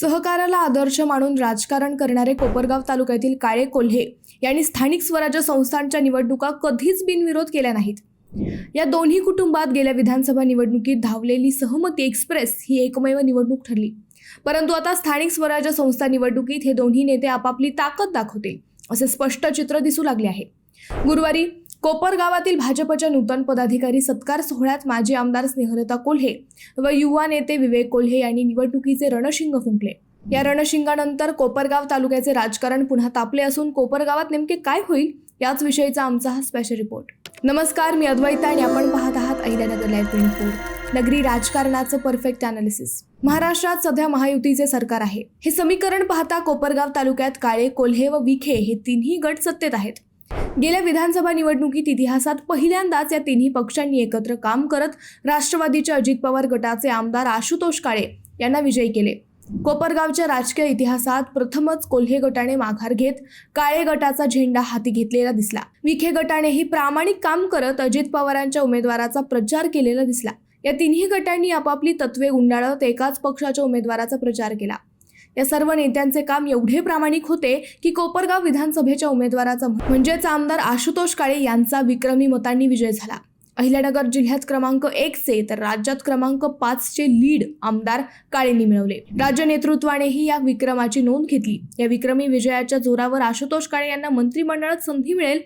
सहकाराला आदर्श मानून राजकारण करणारे कोपरगाव तालुक्यातील काळे कोल्हे यांनी स्थानिक स्वराज्य संस्थांच्या निवडणुका कधीच बिनविरोध केल्या नाहीत. या दोन्ही कुटुंबात गेल्या विधानसभा निवडणुकीत धावलेली सहमती एक्सप्रेस ही एकमेव निवडणूक ठरली. परंतु आता स्थानिक स्वराज्य संस्था निवडणुकीत हे दोन्ही नेते आपापली ताकद दाखवतील असे स्पष्ट चित्र दिसू लागले आहे. गुरुवारी कोपर गावातील भाजपच्या नूतन पदाधिकारी सत्कार सोहळ्यात माजी आमदार स्नेहलता कोल्हे व युवा नेते विवेक कोल्हे यांनी निवडणुकीचे रणशिंग फुंकले. या रणशिंगानंतर कोपरगाव तालुक्याचे राजकारण पुन्हा तापले असून कोपरगावात नेमके काय होईल याच विषयीचा आमचा हा स्पेशल रिपोर्ट नमस्कार मी अद्वैता आणि आपण पाहत आहात अहिल्यानगर लाईव्ह ट्वेंटी नगरी राजकारणाचं परफेक्ट अनालिसिस महाराष्ट्रात सध्या महायुतीचे सरकार आहे. हे समीकरण पाहता कोपरगाव तालुक्यात काळे कोल्हे व विखे हे तिन्ही गट सत्तेत आहेत. गेल्या विधानसभा निवडणुकीत इतिहासात पहिल्यांदाच या तिन्ही पक्षांनी एकत्र काम करत राष्ट्रवादीच्या अजित पवार गटाचे आमदार आशुतोष काळे यांना विजयी केले. कोपरगावच्या राजकीय इतिहासात प्रथमच कोल्हे गटाने माघार घेत काळे गटाचा झेंडा हाती घेतलेला दिसला. विखे गटानेही प्रामाणिक काम करत अजित पवारांच्या उमेदवाराचा प्रचार केलेला दिसला. या तिन्ही गटांनी आपापली तत्वे गुंडाळत एकाच पक्षाच्या उमेदवाराचा प्रचार केला. या सर्व नेत्यांचे काम एवढे प्रामाणिक होते की कोपरगाव विधानसभेच्या उमेदवाराचा म्हणजेच आमदार आशुतोष काळे यांचा विक्रमी मतांनी विजय झाला. अहिल्यानगर जिल्ह्यात क्रमांक एकचे तर राज्यात क्रमांक पाचचे लीड आमदार काळेंनी मिळवले. राज्य नेतृत्वानेही या विक्रमाची नोंद घेतली. या विक्रमी विजयाच्या जोरावर आशुतोष काळे यांना मंत्रिमंडळात संधी मिळेल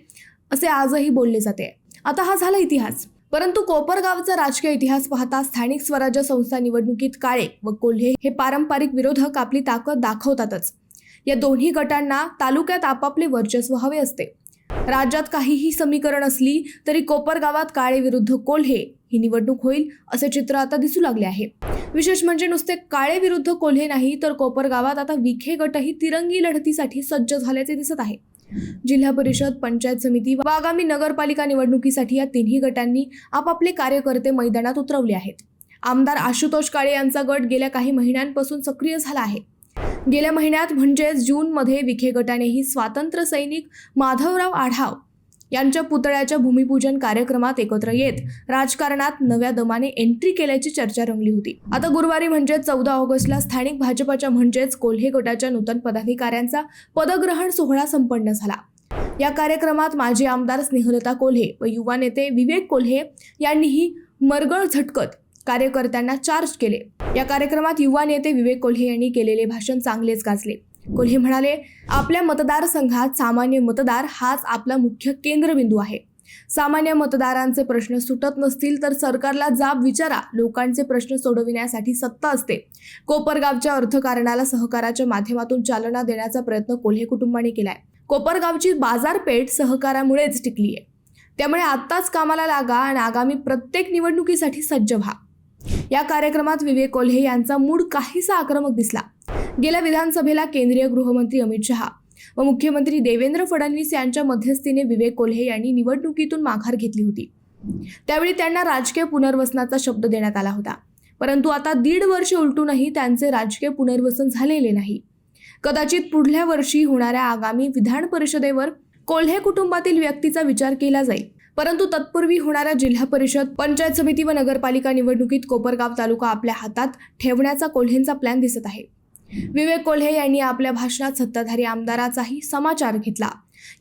असे आजही बोलले जाते. आता हा झाला इतिहास. परंतु कोपरगावचा राजकीय इतिहास पाहता स्थानिक स्वराज्य संस्था निवडणुकीत काळे व कोल्हे हे पारंपरिक विरोधक आपली ताकद दाखवतातच. या दोन्ही गटांना तालुक्यात आपापले वर्चस्व हवे असते. राज्यात काहीही समीकरण असली तरी कोपरगावात काळे विरुद्ध कोल्हे ही निवडणूक होईल असे चित्र आता दिसू लागले आहे. विशेष म्हणजे नुसते काळे विरुद्ध कोल्हे नाही तर कोपरगावात आता विखे गटही तिरंगी लढतीसाठी सज्ज झाल्याचे दिसत आहे. जिल्हा परिषद पंचायत समिती व आगामी नगरपालिका निवडणुकीसाठी या तिन्ही गटांनी आपापले कार्यकर्ते मैदानात उतरवले आहेत. आमदार आशुतोष काळे यांचा गट गेल्या काही महिन्यांपासून सक्रिय झाला आहे. गेल्या महिन्यात म्हणजेच जूनमध्ये विखे गटानेही स्वातंत्र्य सैनिक माधवराव आढाव यांच्या पुतळ्याच्या भूमिपूजन कार्यक्रमात एकत्र येत राजकारणात नव्या दमाने एंट्री केल्याची चर्चा रंगली होती. आता गुरुवारी म्हणजे चौदा ऑगस्टला स्थानिक भाजपाच्या म्हणजेच कोल्हे गटाच्या नूतन पदाधिकाऱ्यांचा पदग्रहण सोहळा संपन्न झाला. या कार्यक्रमात माजी आमदार स्नेहलता कोल्हे व युवा नेते विवेक कोल्हे यांनीही मरगळ झटकत कार्यकर्त्यांना चार्ज केले. या कार्यक्रमात युवा नेते विवेक कोल्हे यांनी केलेले भाषण चांगलेच गाजले. कोल्हे म्हणाले आपल्या मतदारसंघात सामान्य मतदार हाच आपला मुख्य केंद्रबिंदू आहे. सामान्य मतदारांचे प्रश्न सुटत नसतील तर सरकारला जाब विचारा. लोकांचे प्रश्न सोडविण्यासाठी सत्ता असते. कोपरगावच्या अर्थकारणाला सहकाराच्या माध्यमातून चालना देण्याचा प्रयत्न कोल्हे कुटुंबाने केलाय. कोपरगावची बाजारपेठ सहकारामुळेच टिकली आहे त्यामुळे आत्ताच कामाला लागा आणि आगामी प्रत्येक निवडणुकीसाठी सज्ज व्हा. या कार्यक्रमात विवेक कोल्हे यांचा मूड काहीसा आक्रमक दिसला. गेल्या विधानसभेला केंद्रीय गृहमंत्री अमित शहा व मुख्यमंत्री देवेंद्र फडणवीस यांच्या मध्यस्थीने विवेक कोल्हे यांनी निवडणुकीतून माघार घेतली होती. त्यावेळी त्यांना राजकीय पुनर्वसनाचा शब्द देण्यात आला होता. परंतु आता दीड वर्ष उलटूनही त्यांचे राजकीय पुनर्वसन झालेले नाही. कदाचित पुढल्या वर्षी होणाऱ्या आगामी विधान परिषदेवर कोल्हे कुटुंबातील व्यक्तीचा विचार केला जाईल. परंतु तत्पूर्वी होणाऱ्या जिल्हा परिषद पंचायत समिती व नगरपालिका निवडणुकीत कोपरगाव तालुका आपल्या हातात ठेवण्याचा कोल्हेंचा प्लॅन दिसत आहे. विवेक कोल्हे यांनी आपल्या भाषणात सत्ताधारी आमदाराचाही समाचार घेतला.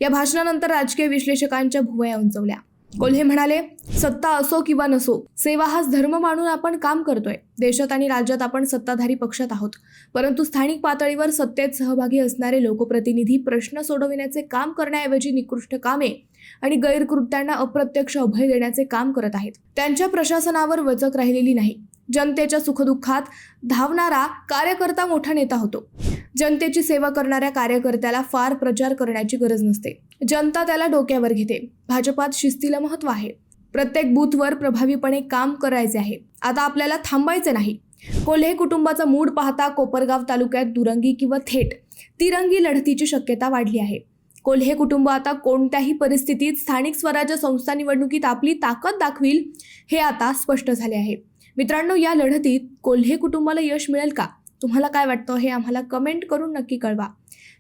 या भाषणानंतर राजकीय विश्लेषकांच्या भुवया उंचवल्या. कोल्हे म्हणाले सत्ता असो किंवा नसो सेवा हाच धर्म मानून आपण काम करतोय. देशात आणि राज्यात आपण सत्ताधारी पक्षात आहोत. परंतु स्थानिक पातळीवर सत्तेत सहभागी असणारे लोकप्रतिनिधी प्रश्न सोडविण्याचे काम करण्याऐवजी निकृष्ट कामे आणि गैरकृत्यांना अप्रत्यक्ष अभय देण्याचे काम करत आहेत. त्यांच्या प्रशासनावर वचक राहिलेली नाही. जनतेच्या सुखदुःखात धावणारा कार्यकर्ता मोठा नेता होतो. जनतेची सेवा करणाऱ्या कार्यकर्त्याला फार प्रचार करण्याची गरज नसते. जनता त्याला डोक्यावर घेते. भाजपात शिस्तीला महत्त्व आहे. प्रत्येक बूथवर प्रभावीपणे काम करायचे आहे. आता आपल्याला थांबायचे नाही. कोल्हे कुटुंबाचा मूड पाहता कोपरगाव तालुक्यात दुरंगी किंवा थेट तिरंगी लढतीची शक्यता वाढली आहे. कोल्हे कुटुंब आता कोणत्याही परिस्थितीत स्थानिक स्वराज्य संस्था निवडणुकीत आपली ताकद दाखवील हे आता स्पष्ट झाले आहे. मित्रांनो या लढतीत कोल्हे कुटुंबाला यश मिळेल का? तुम्हाला काय वाटतं हे आम्हाला कमेंट करून नक्की कळवा.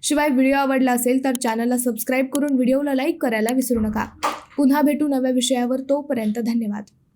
शिवाय व्हिडिओ आवडला असेल तर चॅनलला सबस्क्राईब करून व्हिडिओला लाईक करायला विसरू नका. पुन्हा भेटू नव्या विषयावर तोपर्यंत धन्यवाद.